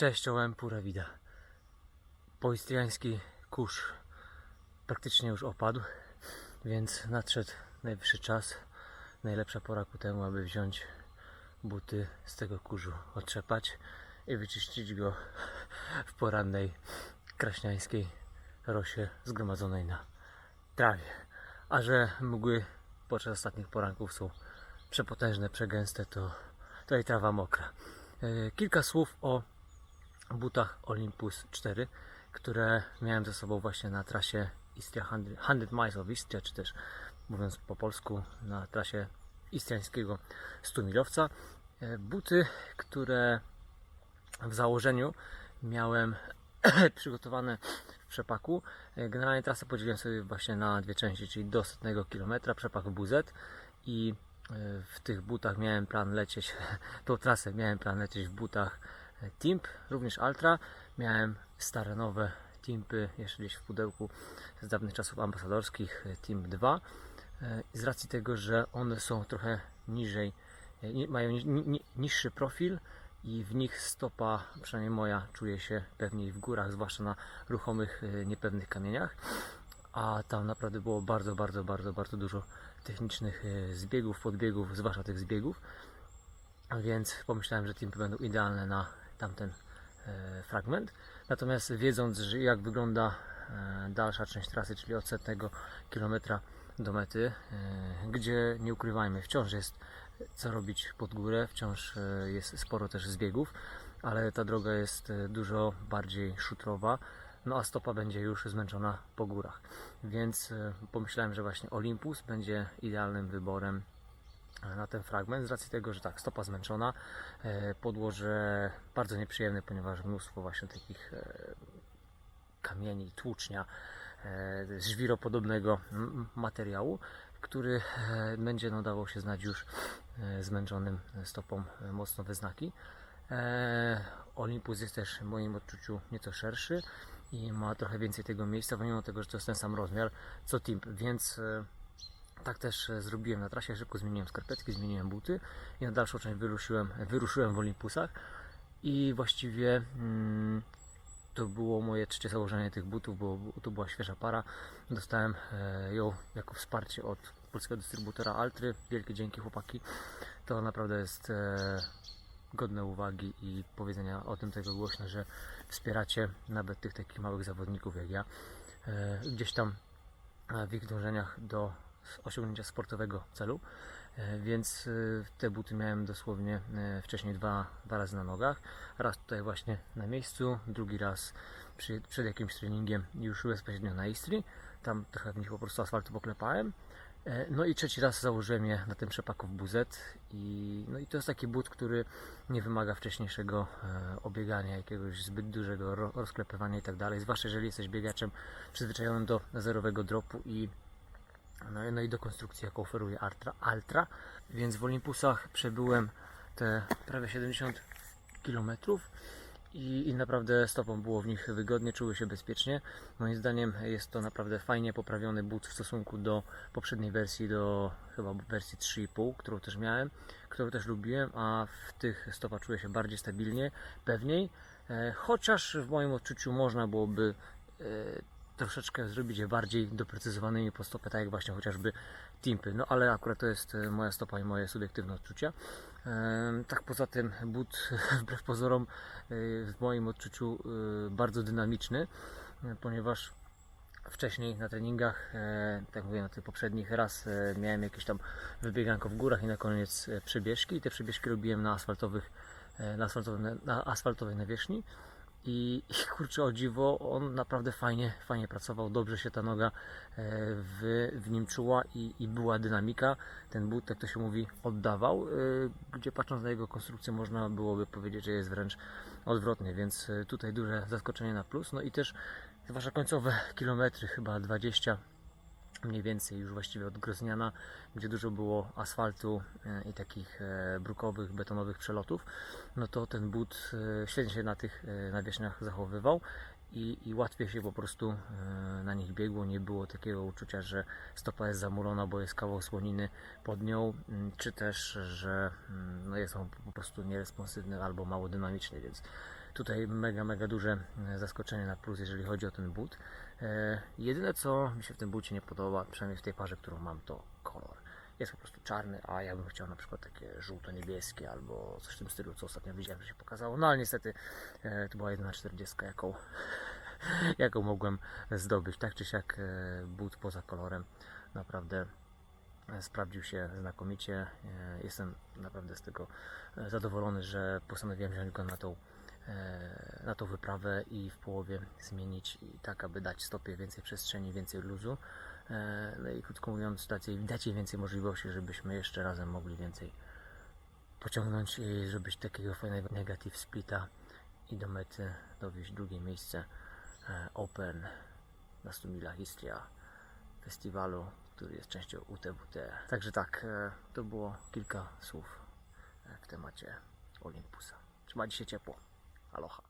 Cześć, czołem, pura vida. Poistriański kurz praktycznie już opadł, więc nadszedł najwyższy czas, najlepsza pora ku temu, aby wziąć buty z tego kurzu, otrzepać i wyczyścić go w porannej kraśniańskiej rosie zgromadzonej na trawie. A że mgły podczas ostatnich poranków są przepotężne, przegęste, to, i trawa mokra. E, Kilka słów o butach Olympus 4, które miałem ze sobą właśnie na trasie Istria 100 Miles of Istria, czy też mówiąc po polsku na trasie istriańskiego 100 milowca. E, Buty, które w założeniu miałem przygotowane w przepaku. E, Generalnie trasę podzieliłem sobie właśnie na dwie części, czyli do setnego kilometra przepak WZ i e, w tych butach miałem plan lecieć, tą trasę miałem plan lecieć w butach Timp, również Ultra. Miałem stare, nowe Timpy jeszcze gdzieś w pudełku z dawnych czasów ambasadorskich e, Timp 2. E, Z racji tego, że one są trochę niżej, e, mają ni- ni- niższy profil i w nich stopa, przynajmniej moja, czuje się pewniej w górach, zwłaszcza na ruchomych, niepewnych kamieniach. A tam naprawdę było bardzo, bardzo, bardzo, bardzo dużo technicznych zbiegów, podbiegów, zwłaszcza tych zbiegów. Więc pomyślałem, że teampy będą idealne na tamten e, fragment. Natomiast wiedząc, jak wygląda e, dalsza część trasy, czyli od setnego kilometra do mety, e, gdzie nie ukrywajmy, wciąż jest co robić pod górę, wciąż jest sporo też zbiegów, ale ta droga jest dużo bardziej szutrowa, no a stopa będzie już zmęczona po górach. Więc pomyślałem, że właśnie Olympus będzie idealnym wyborem na ten fragment, z racji tego, że tak, stopa zmęczona, e, podłoże bardzo nieprzyjemne, ponieważ mnóstwo właśnie takich e, kamieni, tłucznia, e, żwiropodobnego materiału, który będzie no, dawał się znać już zmęczonym stopom e, mocno we znaki. E, Olympus jest też w moim odczuciu nieco szerszy i ma trochę więcej tego miejsca, pomimo tego, że to jest ten sam rozmiar co Timp, więc tak też e, zrobiłem na trasie, szybko zmieniłem skarpetki, zmieniłem buty i na dalszą część wyruszyłem, wyruszyłem w Olympusach i właściwie mm, to było moje trzecie założenie tych butów, bo to była świeża para. Dostałem e, ją jako wsparcie od polskiego dystrybutora Altry. Wielkie dzięki chłopaki. To naprawdę jest e, godne uwagi i powiedzenia o tym tego głośno, że wspieracie nawet tych takich małych zawodników jak ja. Gdzieś tam w ich dążeniach do osiągnięcia sportowego celu. E, Więc e, te buty miałem dosłownie e, wcześniej dwa, dwa razy na nogach. Raz tutaj właśnie na miejscu, drugi raz przy, przed jakimś treningiem już bezpośrednio na Istrii. Tam trochę w nich po prostu asfaltu poklepałem. No i trzeci raz założyłem je na tym przepaku w BZ i, no i to jest taki but, który nie wymaga wcześniejszego obiegania, jakiegoś zbyt dużego ro, rozklepywania i tak dalej, zwłaszcza jeżeli jesteś biegaczem przyzwyczajonym do zerowego dropu i no, no i do konstrukcji, jaką oferuje Altra, Altra. Więc w Olympusach przebyłem te prawie 70 km i, i naprawdę stopą było w nich wygodnie, czuły się bezpiecznie. Moim zdaniem jest to naprawdę fajnie poprawiony but w stosunku do poprzedniej wersji, do chyba wersji 3,5, którą też miałem, którą też lubiłem, a w tych stopa czuję się bardziej stabilnie, pewniej. E, chociaż w moim odczuciu można byłoby e, troszeczkę zrobić je bardziej doprecyzowanymi po stopę, tak jak właśnie chociażby Timpy. No ale akurat to jest e, moja stopa i moje subiektywne odczucia. Em, Tak poza tym but wbrew pozorom e, w moim odczuciu e, bardzo dynamiczny, e, ponieważ wcześniej na treningach, e, tak mówię na tych poprzednich, raz e, miałem jakieś tam wybieganko w górach i na koniec e, przebieżki i te przebieżki robiłem na asfaltowych, e, na asfaltowej, na asfaltowej nawierzchni i, i kurczę o dziwo, on naprawdę fajnie, fajnie pracował, dobrze się ta noga e, w, w nim czuła i, i była dynamika. Ten but, jak to się mówi, oddawał, e, gdzie patrząc na jego konstrukcję można byłoby powiedzieć, że jest wręcz odwrotnie, więc e, tutaj duże zaskoczenie na plus. No i też zwłaszcza końcowe kilometry, chyba 20 mniej więcej już właściwie od Grozniana, gdzie dużo było asfaltu e, i takich e, brukowych, betonowych przelotów, no to ten but e, świetnie się na tych nawierzchniach zachowywał i, i łatwiej się po prostu na nich biegło. Nie było takiego uczucia, że stopa jest zamulona, bo jest kawał słoniny pod nią, m, czy też, że mm, no jest on po prostu nieresponsywny albo mało dynamiczny, więc tutaj mega, mega duże e, zaskoczenie na plus, jeżeli chodzi o ten but. E, jedyne co mi się w tym bucie nie podoba, przynajmniej w tej parze, którą mam, to kolor. Jest po prostu czarny, a ja bym chciał na przykład takie żółto-niebieskie albo coś w tym stylu, co ostatnio widziałem, że się pokazało. No ale niestety e, to była jedyna 40, jaką, jaką mogłem zdobyć. Tak czy siak but poza kolorem naprawdę sprawdził się znakomicie. Jestem naprawdę z tego zadowolony, że postanowiłem wziąć go na tą, na tą wyprawę i w połowie zmienić tak, aby dać stopie więcej przestrzeni, więcej luzu. E, No i krótko mówiąc, dać jej, więcej możliwości, żebyśmy jeszcze razem mogli więcej pociągnąć i zrobić takiego fajnego negative splita i do mety dowieść drugie miejsce e, Open na 100 milach Istria festiwalu, który jest częścią UTWT. Także tak, e, to było kilka słów e, w temacie Olympusa. Trzymajcie się ciepło. Aloha.